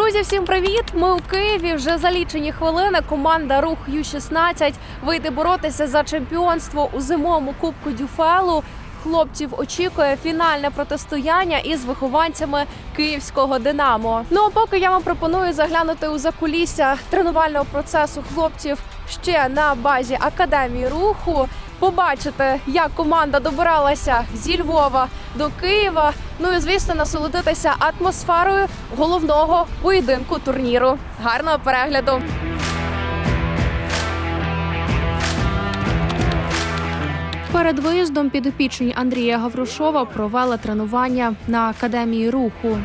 Друзі, всім привіт! Ми у Києві. Вже за лічені хвилини команда Рух Ю-16 вийде боротися за чемпіонство у зимовому кубку Дюфелу. Хлопців очікує фінальне протистояння із вихованцями київського Динамо. Ну а поки я вам пропоную заглянути у закулісся тренувального процесу хлопців ще на базі академії руху. Побачити, як команда добиралася зі Львова до Києва. Ну і звісно, насолодитися атмосферою головного поєдинку турніру. Гарного перегляду! Перед виїздом підопічні Андрія Гаврушова провели тренування на академії руху.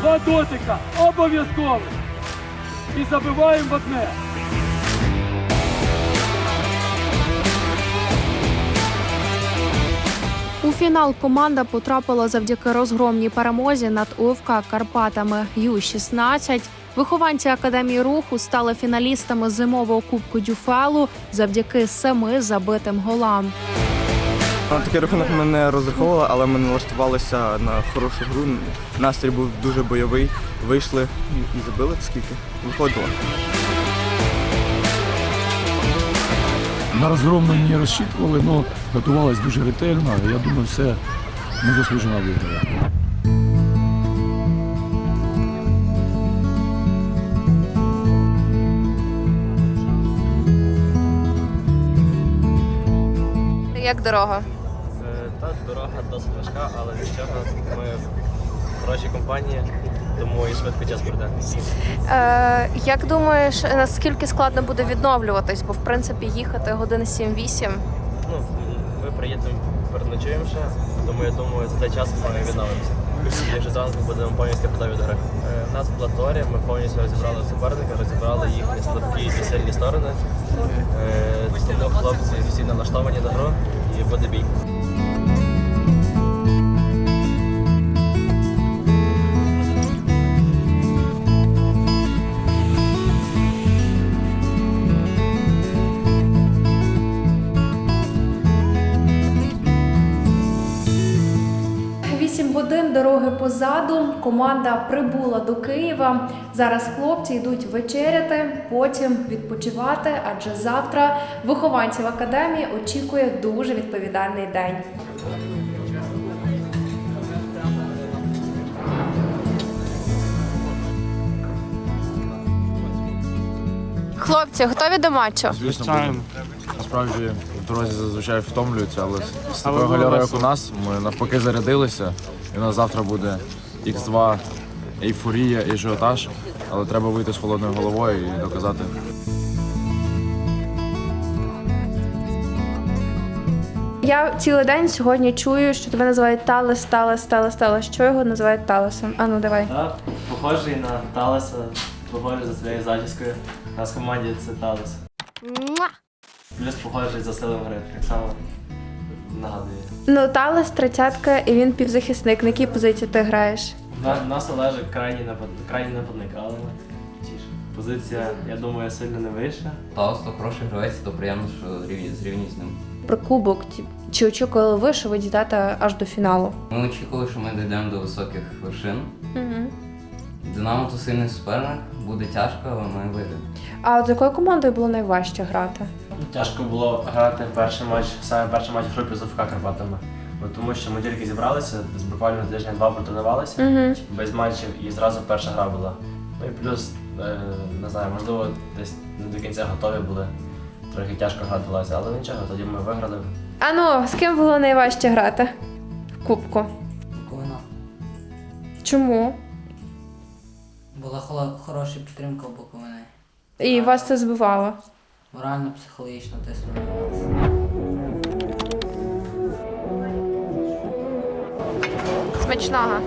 Два дотика обов'язково. І забиваємо в одне. У фінал команда потрапила завдяки розгромній перемозі над УФК Карпатами Ю-16. Вихованці академії руху стали фіналістами зимового кубку Дюфелу завдяки семи забитим голам. На такий рахунок ми не розраховували, але ми налаштувалися на хорошу гру. Настрій був дуже бойовий. Вийшли і забили скільки. Виходило. На розгром ми не розчитували, але готувалися дуже ретельно. Я думаю, все ми заслужено виграли. Як дорога? Е, Та дорога досить важка, але нічого. Ми в хорошій компанії, тому і швидко час пройде. Е, як думаєш, наскільки складно буде відновлюватись? Бо в принципі їхати години 7-8. Ну, ми приїдемо, переночуємо ще, тому я думаю, за цей час ми відновимося. Вже зранку будемо повністю готові до гри. Е, У нас була теорія, ми повністю розібрали суперника, розібрали їхні слабкі і сильні сторони. Е, Тому хлопці всі налаштовані на гру і буде бій. Позаду. Команда прибула до Києва. Зараз хлопці йдуть вечеряти, потім відпочивати. Адже завтра вихованців академії очікує дуже відповідальний день. Хлопці, готові до матчу? Звичайно, насправді в дорозі зазвичай втомлюються, але з такою галерою, як у нас, ми навпаки зарядилися. І у нас завтра буде X2 ейфорія і ажіотаж, але треба вийти з холодною головою і доказати. Я цілий день сьогодні чую, що тебе називають Талес, Талес, Талес, Талес. Що його називають Талесом? А ну давай. Так, похожий на Талеса, похожий за своєю зачіскою. У нас в команді це Талес. Плюс похожий за стилем гри, так само нагадує. Ну, Талес тридцятка, і він півзахисник. На якій позиції ти граєш? На, нас Олежик крайній напад, крайній нападник, але тіше. Позиція, я думаю, сильно не вища. Талос то хороший гравець, то приємно, що рівні зрівні з ним. Про кубок. ті- Чи очікували ви, що ви дійдете аж до фіналу? Ми очікували, що ми дійдемо до високих вершин. Угу. Динамо то сильний суперник, буде тяжко, але ми вийдемо. А от з якою командою було найважче грати? Тяжко було грати перший матч, саме перший матч в групі з ОФК Карпатами. Бо тому що ми тільки зібралися, десь буквально тижня-два протренувалися Угу. без матчів і зразу перша гра була. Ну і плюс, е, не знаю, можливо, десь не до кінця готові були. Трохи тяжко гра далася, але нічого, тоді ми виграли. А ну, з ким було найважче грати в кубку? Буковина. Чому? Була хола- хороша підтримка у Буковини. І вас це збивало? Морально, психологічно тиснули на нас. Смачного.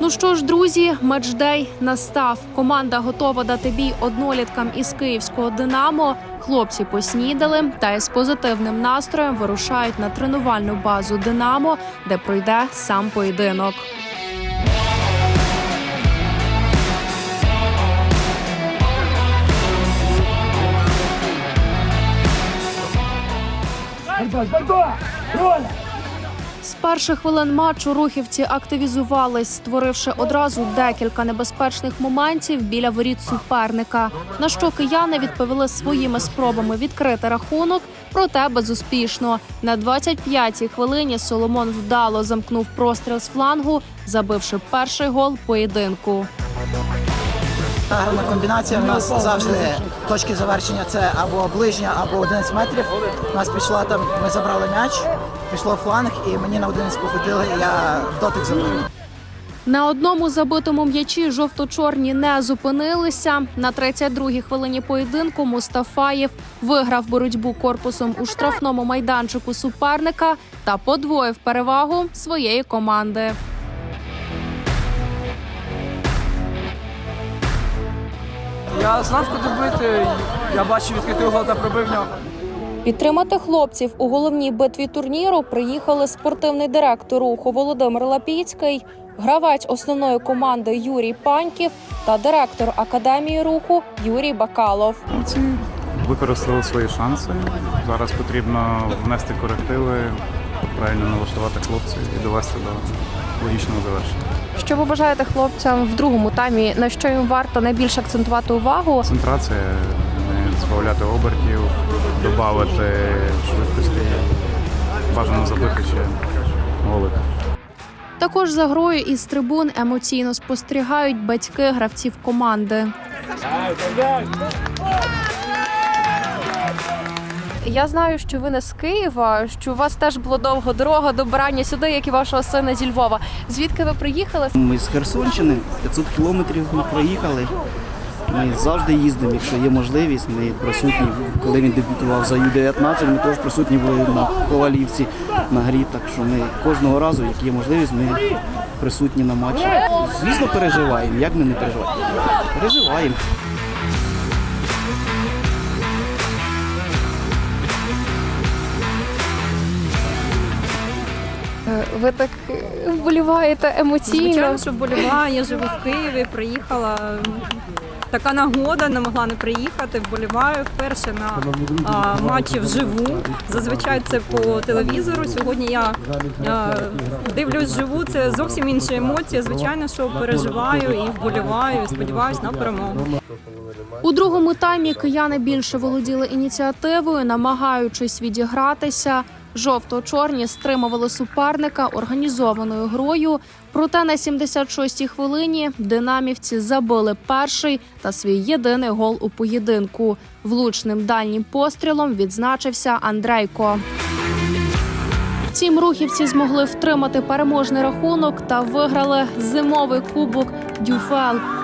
Ну що ж, друзі, матчдей настав. Команда готова дати бій одноліткам із київського Динамо. Хлопці поснідали та із позитивним настроєм вирушають на тренувальну базу Динамо, де пройде сам поєдинок. З перших хвилин матчу рухівці активізувались, створивши одразу декілька небезпечних моментів біля воріт суперника. На що кияни відповіли своїми спробами відкрити рахунок, проте безуспішно. На 25-й хвилині Соломон вдало замкнув простріл з флангу, забивши перший гол поєдинку. Гарна комбінація. У нас завжди точки завершення це або ближня, або 11 метрів. У нас пішла там, ми забрали м'яч, пішло фланг, і мені на 11 покотили, і я дотик забив. На одному забитому м'ячі жовто-чорні не зупинилися. На 32-й хвилині поєдинку Мустафаєв виграв боротьбу корпусом у штрафному майданчику суперника та подвоїв перевагу своєї команди. Я знав, куди бити. Я бачив відкритий угол та пробив нього. Підтримати хлопців у головній битві турніру приїхали спортивний директор руху Володимир Лапіцький, гравець основної команди Юрій Паньків та директор академії руху Юрій Бакалов. Ці використали свої шанси. Зараз потрібно внести корективи, правильно налаштувати хлопців і довести до логічного завершення. Що ви бажаєте хлопцям в другому таймі? На що їм варто найбільше акцентувати увагу? Концентрація, не збавляти обертів, додати швидкості, бажано забити ще голик. Також за грою із трибун емоційно спостерігають батьки гравців команди. Я знаю, що ви не з Києва, що у вас теж було довго дорога до брання сюди, як і вашого сина зі Львова. Звідки ви приїхали? Ми з Херсонщини 500 кілометрів ми проїхали. Ми завжди їздимо, якщо є можливість. Ми присутні, коли він дебютував за Ю-19, ми теж присутні були на Ковалівці на грі. Так що ми кожного разу, як є можливість, ми присутні на матчі. Звісно, переживаємо. Як ми не переживаємо? Переживаємо. Ви так вболіваєте емоційно. Звичайно, що вболіваю. Я живу в Києві, приїхала. Така нагода, не могла не приїхати. Вболіваю вперше на а, матчі вживу. Зазвичай це по телевізору. Сьогодні я а, дивлюсь вживу. Це зовсім інші емоції. Звичайно, що переживаю і вболіваю. і Сподіваюсь на перемогу. У другому таймі кияни більше володіли ініціативою, намагаючись відігратися. Жовто-чорні стримували суперника організованою грою. Проте на 76-й хвилині динамівці забили перший та свій єдиний гол у поєдинку. Влучним дальнім пострілом відзначився Андрейко. Втім, рухівці змогли втримати переможний рахунок та виграли зимовий кубок Дюфел.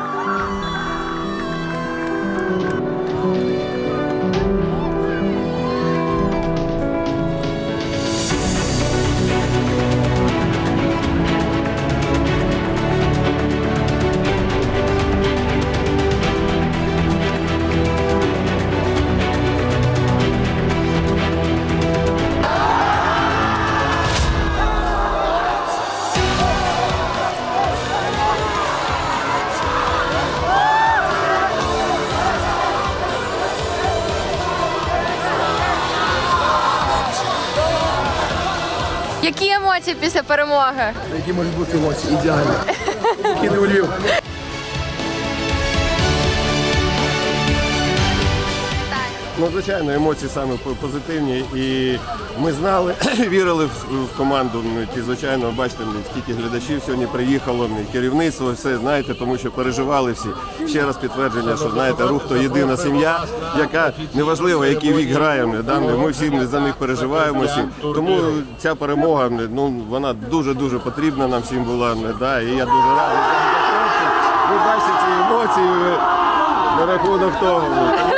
Які емоції після перемоги? Які можуть бути емоції? Ідеальні. Кинув Львів. Ну, звичайно, емоції саме позитивні. І ми знали, вірили в, команду. Ну, і, звичайно, бачите, ну, скільки глядачів сьогодні приїхало, ну, керівництво, все знаєте, тому що переживали всі. Ще раз підтвердження, що знаєте, рух то єдина сім'я, яка неважливо, який вік граємо. Да, ми всі за них переживаємо. Всі. Тому ця перемога, ну вона дуже дуже потрібна нам всім була. Да, і я дуже радий. Ви бачите ці емоції на рахунок того.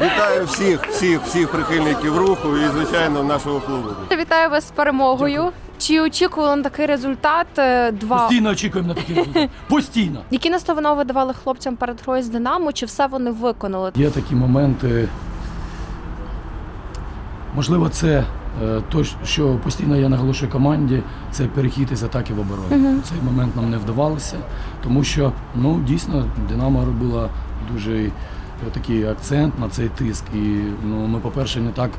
Вітаю всіх, всіх, всіх прихильників руху і, звичайно, нашого клубу. Вітаю вас з перемогою. Чи очікували на такий результат? Е, Два Постійно очікуємо на такий результат. Постійно. які настанови ви давали хлопцям перед грою з Динамо? Чи все вони виконали? Є такі моменти. Можливо, це е, то, що постійно я наголошую команді, це перехід із атаки в оборону. Цей момент нам не вдавалося, тому що ну дійсно Динамо робила дуже такий акцент на цей тиск. І ну, ми, по-перше, не так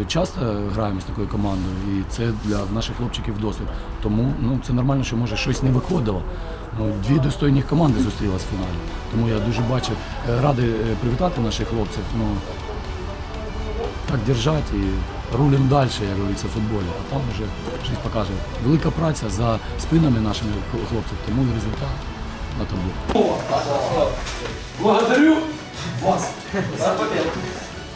е, часто граємо з такою командою, і це для наших хлопчиків досвід. Тому ну, це нормально, що може щось не виходило. Ну, дві достойні команди зустрілись в фіналі. Тому я дуже бачу, е, радий е, привітати наших хлопців. Ну, так держать і рулим далі, як говориться, в футболі. А там вже щось покаже. Велика праця за спинами нашими хлопців, тому і результат на табло. Благодарю вас за победу.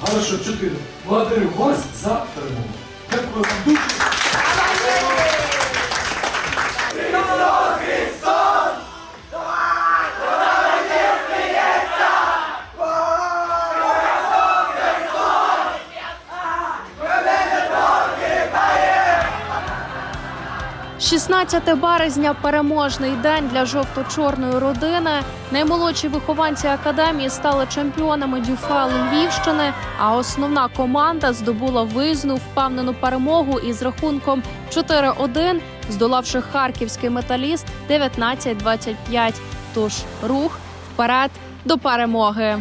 Хорошо, чотири. Благодарю вас за перемогу. Дякую вам дуже. – 16 березня переможний день для жовто-чорної родини. Наймолодші вихованці академії стали чемпіонами дюфалу Львівщини. А основна команда здобула визну впевнену перемогу із рахунком 4-1, здолавши харківський металіст 19-25. Тож рух вперед до перемоги.